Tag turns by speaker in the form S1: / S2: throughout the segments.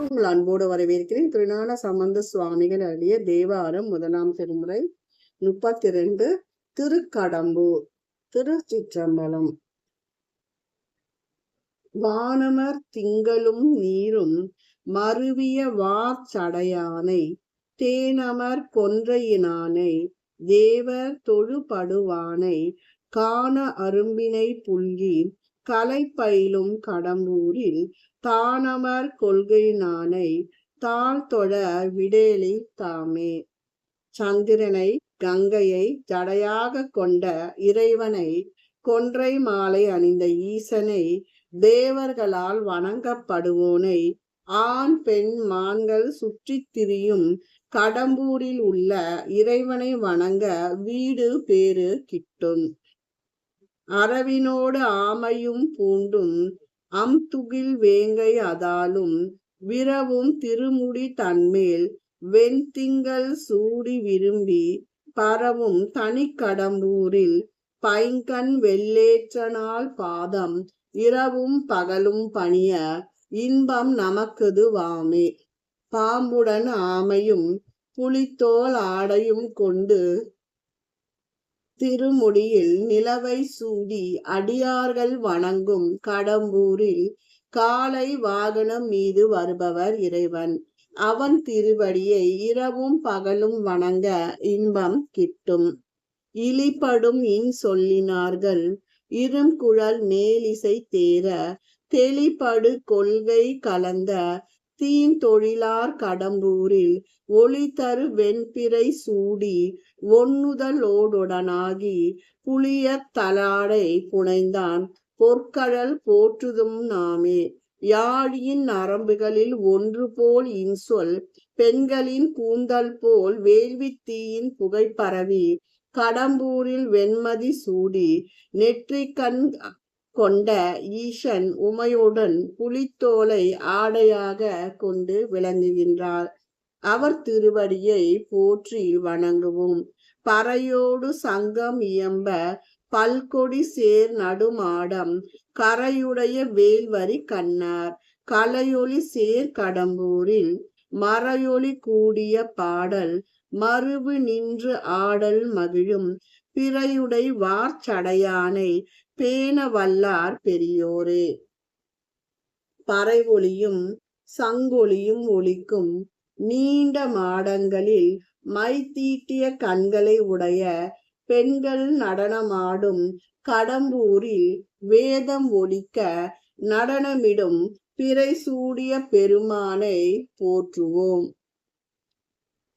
S1: உங்கள் அன்போடு வரவேற்கிறேன். திருநான சம்பந்த சுவாமிகள் அருளிய தேவாரம் முதலாம் திருமுறை முப்பத்தி ரெண்டு திருக்கடம்பூர் திருச்சிற்றம்பலம். வானமர் திங்களும் நீரும் மருவிய வாச்சடையானை தேனமர் கொன்றையினானை தேவர் தொழுபடுவானை காண அரும்பினை புல்கி கலைப்பயிலும் கடம்பூரில் தானமர் கொள்கையினானை தாழ் தொழ விடேலி தாமே. சந்திரனை கங்கையை ஜடையாக கொண்ட இறைவனை கொன்றை மாலை அணிந்த ஈசனை தேவர்களால் வணங்கப்படுவோனை ஆண் பெண் மான்கள் சுற்றித் திரியும் கடம்பூரில் உள்ள இறைவனை வணங்க வீடு பேறு கிட்டும். அரவினோடு ஆமையும் பூண்டும் அம்துகில் வேங்கை அதாலும் விரவும் திருமுடி தன்மேல் வெண்திங்கள் சூடி விரும்பி பரவும் தனிக்கடம்பூரில் பைங்கண் வெள்ளேற்றனால் பாதம் இரவும் பகலும் பணிய இன்பம் நமக்குது வாமே. பாம்புடன் ஆமையும் புலித்தோல் ஆடையும் கொண்டு திருமுடியில் நிலவை சூடி அடியார்கள் வணங்கும் கடம்பூரில் காலை வாகனம் மீது வருபவர் இறைவன். அவன் திருவடியை இரவும் பகலும் வணங்க இன்பம் கிட்டும். இழிபடும் இன் சொல்லினார்கள் இருங்குழல் மேலிசை தேர தெளிபடு கொள்கை கலந்த தீன் தொழிலார் கடம்பூரில் ஒளி தரு வெண்பிறை சூடி ஒன்னுதலோடுடனாகி புளிய தலாடை புனைந்தான். பொற்கழல் போற்றுதும் நாமே. யாழியின் நரம்புகளில் ஒன்று போல் இன்சொல் பெண்களின் கூந்தல் போல் வேள்வி தீயின் புகை பரவி கடம்பூரில் வெண்மதி சூடி நெற்றிக்கண் கொண்ட ஈசன் உமையுடன் புலித்தோலை ஆடையாக கொண்டு விளங்குகின்றார். அவர் திருவடியை போற்றி வணங்குவோம். பறையோடு சங்கம் இயம்ப பல்கொடி சேர் நடுமாடம் கரையுடைய வேல்வரி கண்ணார். கலையொலி சேர் கடம்பூரில் மறையொலி கூடிய பாடல் மறுவு நின்று ஆடல் மகிழும். பிறையுடை வார்ச்சடையானை பேண வல்லார் பெரியோரே. பறைவொளியும் சங்கொலியும் ஒலிக்கும் நீண்ட மாடங்களில் மை தீட்டிய கண்களை உடைய பெண்கள் நடனமாடும் கடம்பூரில் வேதம் ஒலிக்க நடனமிடும் பிறை சூடிய பெருமானை போற்றுவோம்.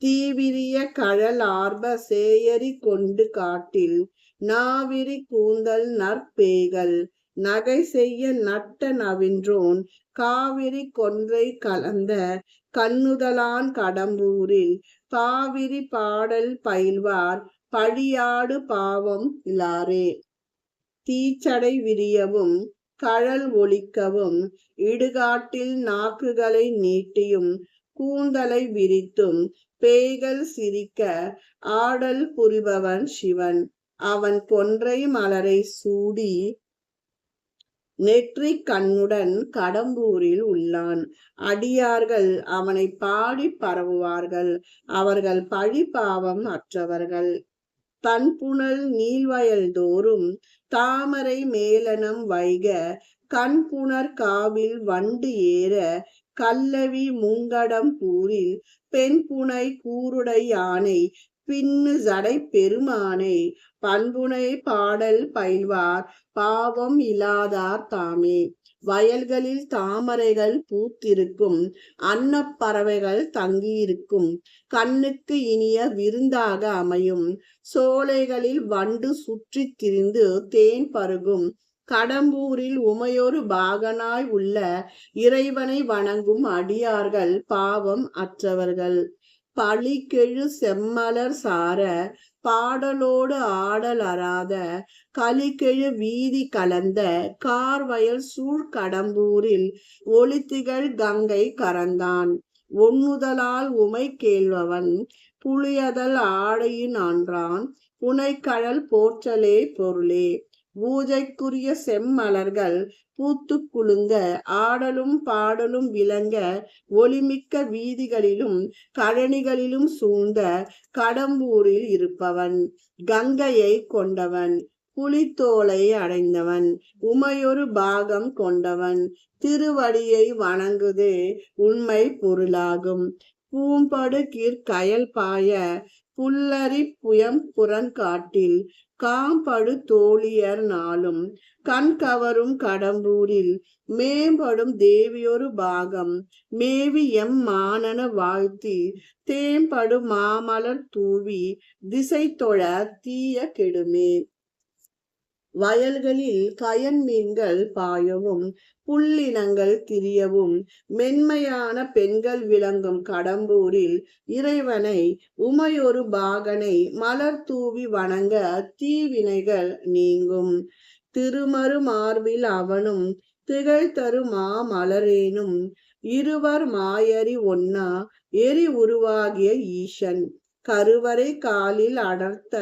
S1: தீவிரிய கழல் ஆர்ப சேயரி கொண்டு காட்டில் நாவிரி கூந்தல் நற்பேகல் நகை செய்ய நட்ட நவின்றோன் காவிரி கொன்றை கலந்த கண்ணுதலான் கடம்பூரில் பாவிரி பாடல் பயில்வார் பழியாடு பாவம் இலாரே. தீச்சடை விரியவும் கழல் ஒழிக்கவும் இடுகாட்டில் நாக்குகளை நீட்டியும் கூந்தலை விரித்தும் பேய்கள் சிரிக்க ஆடல் புரிபவன் சிவன். அவன் கொன்றை மலரை சூடி நெற்றி கண்ணுடன் கடம்பூரில் உள்ளான். அடியார்கள் அவனை பாடி பரவுவார்கள். அவர்கள் பழி பாவம் அற்றவர்கள். தன்புணல் நீள்வயல் தோறும் தாமரை மேலனம் வைக கண்புணர் காவில் வண்டு ஏற கல்லவி மூங்கடம் கூறில் பெண் புனை கூருடை யானை பின்னு ஜடை பெருமானை பண்புனை பாடல் பயில்வார் பாவம் இல்லாதார் தாமே. வயல்களில் தாமரைகள் பூத்திருக்கும் அன்னப்பறவைகள் தங்கியிருக்கும் கண்ணுக்கு இனிய விருந்தாக அமையும். சோலைகளில் வண்டு சுற்றி திரிந்து தேன் பருகும் கடம்பூரில் உமையொரு பாகனாய் உள்ள இறைவனை வணங்கும் அடியார்கள் பாவம் அற்றவர்கள். பழிக்கெழு செம்மலர் சார பாடலோடு ஆடல் அறாத கலிக்கெழு வீதி கலந்த கார்வயல் சூழ் கடம்பூரில் ஒளித்திகள் கங்கை கறந்தான் ஒண்ணுதலால் உமை கேள்வவன் புளியதல் ஆடையின் ஆன்றான். புனைக்கழல் போற்றலே பொருளே. பூஜைக்குரிய செம்மலர்கள் பூத்து குலுங்க ஆடலும் பாடலும் விளங்க ஒளிமிக்க வீதிகளிலும் கழனிகளிலும் சூழ்ந்த கடம்பூரில் இருப்பவன் கங்கையை கொண்டவன் புலித்தோலை அடைந்தவன் உமையொரு பாகம் கொண்டவன் திருவடியை வணங்குதே உண்மை பொருளாகும். பூம்படு கீர்கயல் பாய புல்லரி புயம் புறங்காட்டில் காம்படு தோழியர் நாளும் கண் கவரும் கடம்பூரில் மேம்படும் தேவியொரு பாகம் மேவி எம் மானன வாழ்த்தி தேம்படு மாமலர் தூவி திசை தொழ தீய கெடுமே. வயல்களில் கயன் மீன்கள் பாயவும் புல்லினங்கள் திரியவும் மென்மையான பெண்கள் விளங்கும் கடம்பூரில் இறைவனை உமையொரு பாகனை மலர் தூவி வணங்க தீவினைகள் நீங்கும். திருமறு மார்பில் அவனும் திகழ் தரு மாமலரேனும் இருவர் மாயரி ஒன்னா எரி உருவாகிய ஈசன். கருவறை காலில் அடர்த்த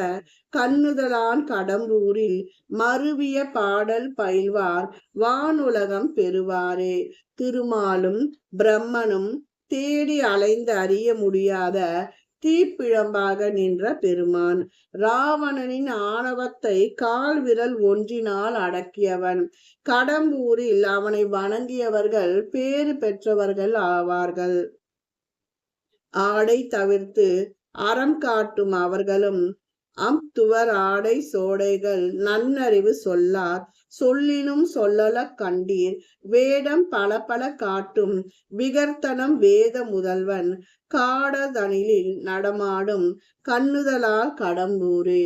S1: கண்ணுதலான் கடம்பூரில் மருவிய பாடல் பயில்வார் வானுலகம் பெறுவாரே. திருமாலும் பிரம்மனும் தேடி அலைந்து அறிய முடியாத தீப்பிழம்பாக நின்ற பெருமான். ராவணனின் ஆணவத்தை கால் விரல் ஒன்றினால் அடக்கியவன். கடம்பூரில் அவனை வணங்கியவர்கள் பேறு பெற்றவர்கள் ஆவார்கள். ஆடை தவிர்த்து அறம் காட்டும் அவர்களும் அம்துவர் ஆடை சோடைகள் நன்னறிவு சொல்லார். சொல்லினும் சொல்லல கண்டீர். வேடம் பல பல காட்டும் விகர்த்தனம் வேத முதல்வன். காடதனிலில் நடமாடும் கண்ணுதலால் கடம்பூரே.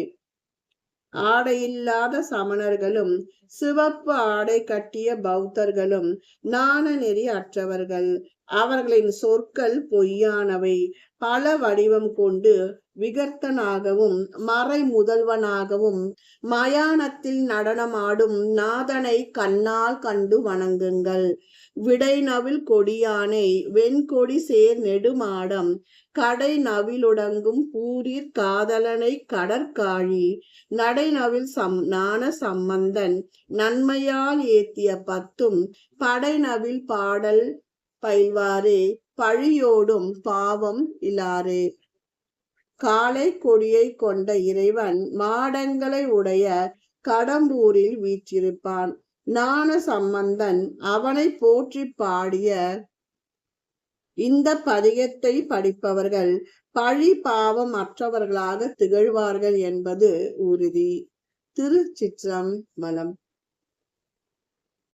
S1: ஆடையில்லாத சமணர்களும் சிவப்பு ஆடை கட்டிய பௌத்தர்களும் நாண நெறி அற்றவர்கள். அவர்களின் சொற்கள் பொய்யானவை. பல வடிவம் கொண்டு விகர்த்தனாகவும் மறை முதல்வனாகவும் மயானத்தில் நடனமாடும் நாதனை கண்ணால் கண்டு வணங்குங்கள். விடை நவில் கொடியானை வெண்கொடி சேர் நெடுமாடம் கடை நவிலுடங்கும் பூரீர் காதலனை கடற்காழி நடை நவில் சம் நாண சம்பந்தன் நன்மையால் ஏத்திய பத்தும் படை நவில் பாடல் பயில்வாரே பழியோடும் பாவம் இலாரே. காளை கொடியை கொண்ட இறைவன் மாடங்களை உடைய கடம்பூரில் வீற்றிருப்பான். ஞான சம்பந்தன் அவனை போற்றி பாடிய இந்த பதிகத்தை படிப்பவர்கள் பழி பாவம் அற்றவர்களாக திகழ்வார்கள் என்பது உறுதி. திருச்சிற்றம்பலம்.